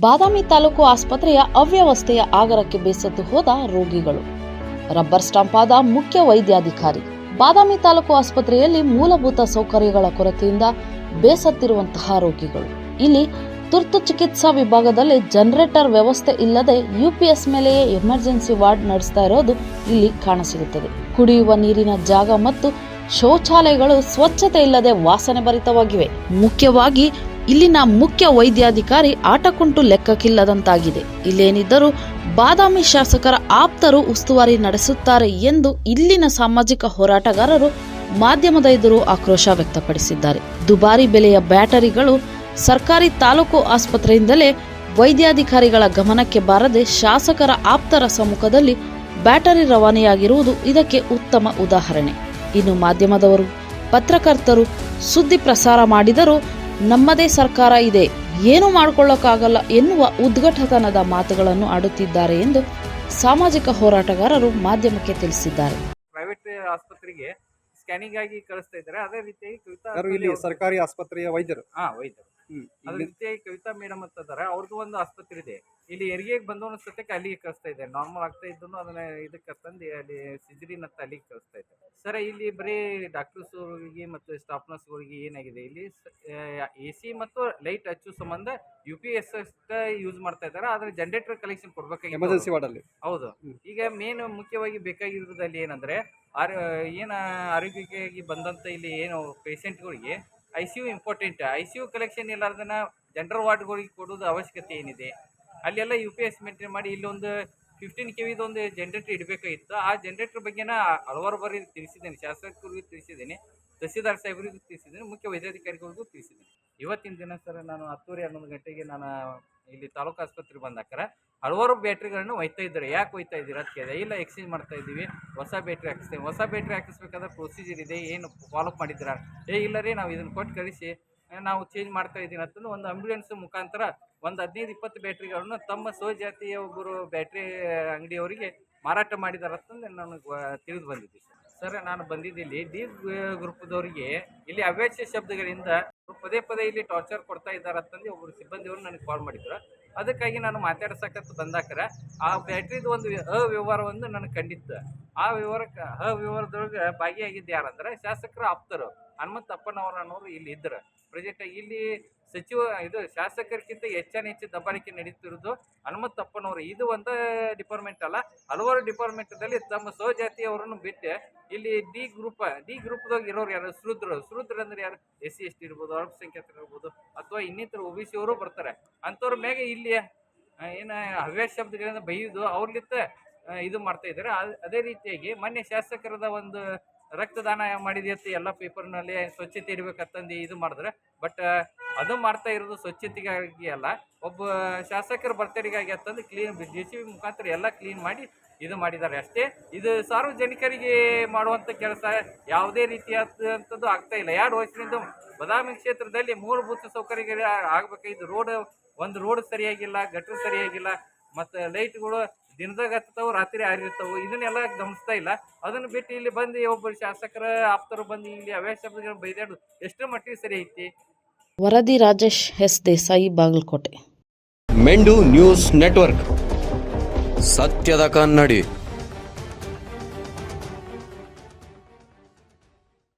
ಬಾದಾಮಿ ತಾಲೂಕು ಆಸ್ಪತ್ರೆಯ ಅವ್ಯವಸ್ಥೆಯ ಆಗರಕ್ಕೆ ಬೇಸತ್ತು ಹೋದ ರೋಗಿಗಳು. ರಬ್ಬರ್ ಸ್ಟಾಂಪ್ ಆದ ಮುಖ್ಯ ವೈದ್ಯಾಧಿಕಾರಿ. ಬಾದಾಮಿ ತಾಲೂಕು ಆಸ್ಪತ್ರೆಯಲ್ಲಿ ಮೂಲಭೂತ ಸೌಕರ್ಯಗಳ ಕೊರತೆಯಿಂದ ಬೇಸತ್ತಿರುವಂತಹ ರೋಗಿಗಳು. ಇಲ್ಲಿ ತುರ್ತು ಚಿಕಿತ್ಸಾ ವಿಭಾಗದಲ್ಲಿ ಜನರೇಟರ್ ವ್ಯವಸ್ಥೆ ಇಲ್ಲದೆ ಯುಪಿಎಸ್ ಮೇಲೆಯೇ ಎಮರ್ಜೆನ್ಸಿ ವಾರ್ಡ್ ನಡೆಸ್ತಾ ಇರೋದು ಇಲ್ಲಿ ಕಾಣಸಿಗುತ್ತದೆ. ಕುಡಿಯುವ ನೀರಿನ ಜಾಗ ಮತ್ತು ಶೌಚಾಲಯಗಳು ಸ್ವಚ್ಛತೆ ಇಲ್ಲದೆ ವಾಸನೆ ಭರಿತವಾಗಿವೆ. ಮುಖ್ಯವಾಗಿ ಇಲ್ಲಿನ ಮುಖ್ಯ ವೈದ್ಯಾಧಿಕಾರಿ ಆಟಕುಂಟು ಲೆಕ್ಕಕ್ಕಿಲ್ಲದಂತಾಗಿದೆ. ಇಲ್ಲೇನಿದ್ದರೂ ಬಾದಾಮಿ ಶಾಸಕರ ಆಪ್ತರು ಉಸ್ತುವಾರಿ ನಡೆಸುತ್ತಾರೆ ಎಂದು ಇಲ್ಲಿನ ಸಾಮಾಜಿಕ ಹೋರಾಟಗಾರರು ಮಾಧ್ಯಮದ ಎದುರು ಆಕ್ರೋಶ ವ್ಯಕ್ತಪಡಿಸಿದ್ದಾರೆ. ದುಬಾರಿ ಬೆಲೆಯ ಬ್ಯಾಟರಿಗಳು ಸರ್ಕಾರಿ ತಾಲೂಕು ಆಸ್ಪತ್ರೆಯಿಂದಲೇ ವೈದ್ಯಾಧಿಕಾರಿಗಳ ಗಮನಕ್ಕೆ ಬಾರದೆ ಶಾಸಕರ ಆಪ್ತರ ಸಮ್ಮುಖದಲ್ಲಿ ಬ್ಯಾಟರಿ ರವಾನೆಯಾಗಿರುವುದು ಇದಕ್ಕೆ ಉತ್ತಮ ಉದಾಹರಣೆ. ಇನ್ನು ಮಾಧ್ಯಮದವರು, ಪತ್ರಕರ್ತರು ಸುದ್ದಿ ಪ್ರಸಾರ ಮಾಡಿದರೂ ನಮ್ಮದೇ ಸರ್ಕಾರ ಇದೆ ಏನು ಮಾಡಿಕೊಳ್ಳೋಕ್ಕಾಗಲ್ಲ ಎನ್ನುವ ಉದ್ಘಟತನದ ಮಾತುಗಳನ್ನು ಆಡುತ್ತಿದ್ದಾರೆ ಎಂದು ಸಾಮಾಜಿಕ ಹೋರಾಟಗಾರರು ಮಾಧ್ಯಮಕ್ಕೆ ತಿಳಿಸಿದ್ದಾರೆ. ಪ್ರೈವೇಟ್ ಆಸ್ಪತ್ರೆಗೆ ಸ್ಕ್ಯಾನಿಂಗ್ ಆಗಿ ಕಳಿಸ್ತಾ ಇದ್ದಾರೆ. ಅದೇ ರೀತಿಯಾಗಿ ಕವಿತಾ ಯಾರು ಇಲ್ಲಿ ಸರ್ಕಾರಿ ಆಸ್ಪತ್ರೆಯ ವೈದ್ಯರು? ಹಾ ವೈದ್ಯರು. ಹ್ಮ್. ಅದೇ ರೀತಿಯಾಗಿ ಕವಿತಾ ಮೇಡಮ್ ಅಂತ ಇದಾರೆ. ಅವ್ರದ್ದು ಒಂದು ಆಸ್ಪತ್ರೆ ಇದೆ. ಇಲ್ಲಿ ಹೆರಿಗೆಗೆ ಬಂದವನ ಸತ್ಯಕ್ಕೆ ಅಲ್ಲಿಗೆ ಕಳಿಸ್ತಾ ಇದೆ ನಾರ್ಮಲ್ ಆಗ್ತಾ ಇದ್ದನು ಅದನ್ನ ಇದಕ್ಕೆ ತಂದು ಅಲ್ಲಿ ಸಿಜರಿನ್ ಅಂತ ಅಲ್ಲಿಗೆ ಕಳಿಸ್ತಾ ಇದೆ ಸರ್ ಇಲ್ಲಿ ಬರೀ ಡಾಕ್ಟರ್ಸ್ಗಳಿಗೆ ಮತ್ತು ಸ್ಟಾಫ್ ನರ್ಸ್ಗಳಿಗೆ ಏನಾಗಿದೆ? ಇಲ್ಲಿ ಎ ಸಿ ಮತ್ತು ಲೈಟ್ ಹಚ್ಚು ಸಂಬಂಧ ಯು ಪಿ ಎಸ್ ಯೂಸ್ ಮಾಡ್ತಾ ಇದ್ದಾರೆ. ಆದ್ರೆ ಜನರೇಟರ್ ಕಲೆಕ್ಷನ್ ಕೊಡ್ಬೇಕಾಗಿ ಎಮರ್ಜೆನ್ಸಿ ವಾರ್ಡ್ ಅಲ್ಲಿ. ಹೌದು. ಈಗ ಮೇನ್ ಮುಖ್ಯವಾಗಿ ಬೇಕಾಗಿರೋದಲ್ಲಿ ಏನಂದ್ರೆ ಆರ್ ಏನು ಆರೋಗ್ಯಕ್ಕಾಗಿ ಬಂದಂತ ಇಲ್ಲಿ ಏನು ಪೇಷಂಟ್ಗಳಿಗೆ I C U important I C U collection ಇಲ್ಲಾರ್ದನ general ವಾರ್ಡ್ಗಳಿಗೆ ಕೊಡೋದು ಅವಶ್ಯಕತೆ ಏನಿದೆ? ಅಲ್ಲೆಲ್ಲ ಯು ಪಿ ಎಸ್ ಮೇಂಟೈನ್ ಮಾಡಿ ಇಲ್ಲೊಂದು ಫಿಫ್ಟೀನ್ ಕೆ ವಿದೊಂದು ಜನ್ರೇಟರ್ ಇಡಬೇಕಾಗಿತ್ತು. ಆ ಜನ್ರೇಟರ್ ಬಗ್ಗೆನ ಹಲವಾರು ಬಾರಿ ತಿಳಿಸಿದ್ದೇನೆ. ಶಾಸಕರಿಗೂ ತಿಳಿಸಿದ್ದೇನೆ. ತಹಸೀಲ್ದಾರ್ ಸಾಹೇಬರಿಗೂ ತಿಳಿಸಿದ್ದೇನೆ. ಮುಖ್ಯ ವೈದ್ಯಾಧಿಕಾರಿಗಳಿಗೂ ತಿಳಿಸಿದ್ದೇನೆ. ಇವತ್ತಿನ ದಿನ ಸರ್ ನಾನು ಹತ್ತುವರೆ ಹನ್ನೊಂದು ಗಂಟೆಗೆ ನಾನು ಇಲ್ಲಿ ತಾಲೂಕು ಆಸ್ಪತ್ರೆಗೆ ಬಂದಾಕರ ಹಲವಾರು ಬ್ಯಾಟ್ರಿಗಳನ್ನು ಒಯ್ತಾ ಇದ್ದಾರೆ. ಯಾಕೆ ಒಯ್ತಾ ಇದ್ದೀರಾ ಅಂತ ಕೇಳಿದೆ. ಇಲ್ಲ ಎಕ್ಸ್ಚೇಂಜ್ ಮಾಡ್ತಾ ಇದ್ದೀವಿ. ಹೊಸ ಬ್ಯಾಟ್ರಿ ಹಾಕಿಸ್ತೇವೆ. ಹೊಸ ಬ್ಯಾಟ್ರಿ ಹಾಕಿಸ್ಬೇಕಾದ್ರೆ ಪ್ರೊಸೀಜರ್ ಇದೆ. ಏನು ಫಾಲೋ ಮಾಡಿದ್ದೀರಾ? ಏ, ಇಲ್ಲ ರೀ, ನಾವು ಇದನ್ನು ಕೊಟ್ಟು ಕಳಿಸಿ. ನಾವು ಚೇಂಜ್ ಮಾಡ್ತಾ ಇದ್ದೀನಿ ಅಂತಂದು ಒಂದು ಆಂಬ್ಯುಲೆನ್ಸ್ ಮುಖಾಂತರ ಒಂದು ಹದಿನೈದು, ಇಪ್ಪತ್ತು ಬ್ಯಾಟ್ರಿಗಳನ್ನು ತಮ್ಮ ಸ್ವಜಾತಿಯ ಒಬ್ಬರು ಬ್ಯಾಟ್ರಿ ಅಂಗಡಿಯವರಿಗೆ ಮಾರಾಟ ಮಾಡಿದಾರೆ ಅಂತಂದು ನನಗೆ ತಿಳಿದು ಬಂದಿದ್ದೆ ನಾನು ಬಂದಿದ್ದಿಲ್ಲಿ ಡಿ ಗ್ರೂಪ್ದವರಿಗೆ ಇಲ್ಲಿ ಅವ್ಯಾಚ್ಯ ಶಬ್ದಗಳಿಂದ ಪದೇ ಪದೇ ಇಲ್ಲಿ ಟಾರ್ಚರ್ ಕೊಡ್ತಾ ಇದ್ದಾರೆ ಅಂತಂದು ಒಬ್ಬರು ಸಿಬ್ಬಂದಿಯವರು ನನಗೆ ಕಾಲ್ ಮಾಡಿದ್ರು. ಅದಕ್ಕಾಗಿ ನಾನು ಮಾತಾಡ್ಸಕ್ಕಂತ ಬಂದಾಕರ, ಆ ಬ್ಯಾಟ್ರಿದು ಒಂದು ಅವ್ಯವಹಾರವನ್ನು ನನಗೆ ಕಂಡಿತ್ತು ಆ ವಿವರಕ್ಕೆ ಹ ವಿವರದೊಳಗೆ ಭಾಗಿಯಾಗಿದ್ದು ಯಾರಂದ್ರೆ ಶಾಸಕರ ಆಪ್ತರು ಹನುಮಂತಪ್ಪನವರ ಅನ್ನೋರು ಇಲ್ಲಿ ಇದ್ದರು ಪ್ರೆಸೆಂಟ್ ಇಲ್ಲಿ ಸಚಿವ, ಇದು ಶಾಸಕರಿಗಿಂತ ಹೆಚ್ಚಾನ ಹೆಚ್ಚು ದಬ್ಬಾಳಿಕೆ ನಡೀತಿರೋದು ಹನುಮಂತಪ್ಪನವರು ಇದು ಒಂದು ಡಿಪಾರ್ಟ್ಮೆಂಟ್ ಅಲ್ಲ, ಹಲವಾರು ಡಿಪಾರ್ಟ್ಮೆಂಟ್ದಲ್ಲಿ ತಮ್ಮ ಸ್ವಜಾತಿಯವರನ್ನು ಬಿಟ್ಟು ಇಲ್ಲಿ ಡಿ ಗ್ರೂಪ್ ಡಿ ಗ್ರೂಪ್ದಾಗ ಇರೋರು ಯಾರು? ಶೂದ್ರ ಶೂದ್ರ ಅಂದ್ರೆ ಯಾರು? ಎಸ್ ಸಿ, ಎಸ್ ಟಿ ಇರ್ಬೋದು ಅಲ್ಪಸಂಖ್ಯಾತರು ಇರ್ಬೋದು, ಅಥವಾ ಇನ್ನಿತರ ಒ ಬಿ ಸಿ ಅವರು ಬರ್ತಾರೆ. ಅಂಥವ್ರ ಮ್ಯಾಗೆ ಇಲ್ಲಿ ಏನು ಹವ್ಯಾಸ ಶಬ್ದಗಳಿಂದ ಬೈಯೋದು ಅವ್ರಲಿತ್ತ ಇದು ಮಾಡ್ತಾ ಇದ್ದಾರೆ. ಅದೇ ರೀತಿಯಾಗಿ ಮೊನ್ನೆ ಶಾಸಕರದ ಒಂದು ರಕ್ತದಾನ ಮಾಡಿದೆಯಂತ ಎಲ್ಲ ಪೇಪರ್ನಲ್ಲಿ ಸ್ವಚ್ಛತೆ ಇರ್ಬೇಕಂತಂದು ಇದು ಮಾಡಿದ್ರೆ. ಬಟ್ ಅದು ಮಾಡ್ತಾ ಇರೋದು ಸ್ವಚ್ಛತೆಗಾಗಿ ಅಲ್ಲ. ಒಬ್ಬ ಶಾಸಕರ ಬರ್ತಡಿಗಾಗಿ ಅಂತಂದು ಕ್ಲೀನ್ ಜೆ ಸಿ ಬಿ ಮುಖಾಂತರ ಎಲ್ಲ ಕ್ಲೀನ್ ಮಾಡಿ ಇದು ಮಾಡಿದ್ದಾರೆ ಅಷ್ಟೇ. ಇದು ಸಾರ್ವಜನಿಕರಿಗೆ ಮಾಡುವಂಥ ಕೆಲಸ ಯಾವುದೇ ರೀತಿಯಾದಂಥದ್ದು ಆಗ್ತಾ ಇಲ್ಲ. ಎರಡು ವರ್ಷದಿಂದ ಬದಾಮಿ ಕ್ಷೇತ್ರದಲ್ಲಿ ಮೂಲಭೂತ ಸೌಕರ್ಯಗಳು ಆಗಬೇಕಾಗಿದ್ದು ರೋಡ್, ಒಂದು ರೋಡ್ ಸರಿಯಾಗಿಲ್ಲ, ಗಟ್ರು ಸರಿಯಾಗಿಲ್ಲ ಮತ್ತು ಲೈಟ್ಗಳು ದಿನದಾಗ ಹತ್ತವು ರಾತ್ರಿ ಆರಿರ್ತಾವು ಇದನ್ನೆಲ್ಲ ಗಮನಿಸ್ತಾ ಇಲ್ಲ. ಅದನ್ನು ಬಿಟ್ಟು ಇಲ್ಲಿ ಬಂದು ಒಬ್ಬರು ಶಾಸಕರ ಆಪ್ತರು ಬಂದು ಇಲ್ಲಿ ಅವೇ ಶಬ್ದಗಳನ್ನ ಬೈದಾಡು ಎಷ್ಟು ಮಟ್ಟಿಗೆ ಸರಿ ಐತಿ? ವರದಿ ರಾಜೇಶ್ ಎಸ್ ದೇಸಾಯಿ ಬಾಗಲಕೋಟೆ. ಮೆಂಡು ನ್ಯೂಸ್ ನೆಟ್ವರ್ಕ್. ಸತ್ಯದ ಕನ್ನಡಿ.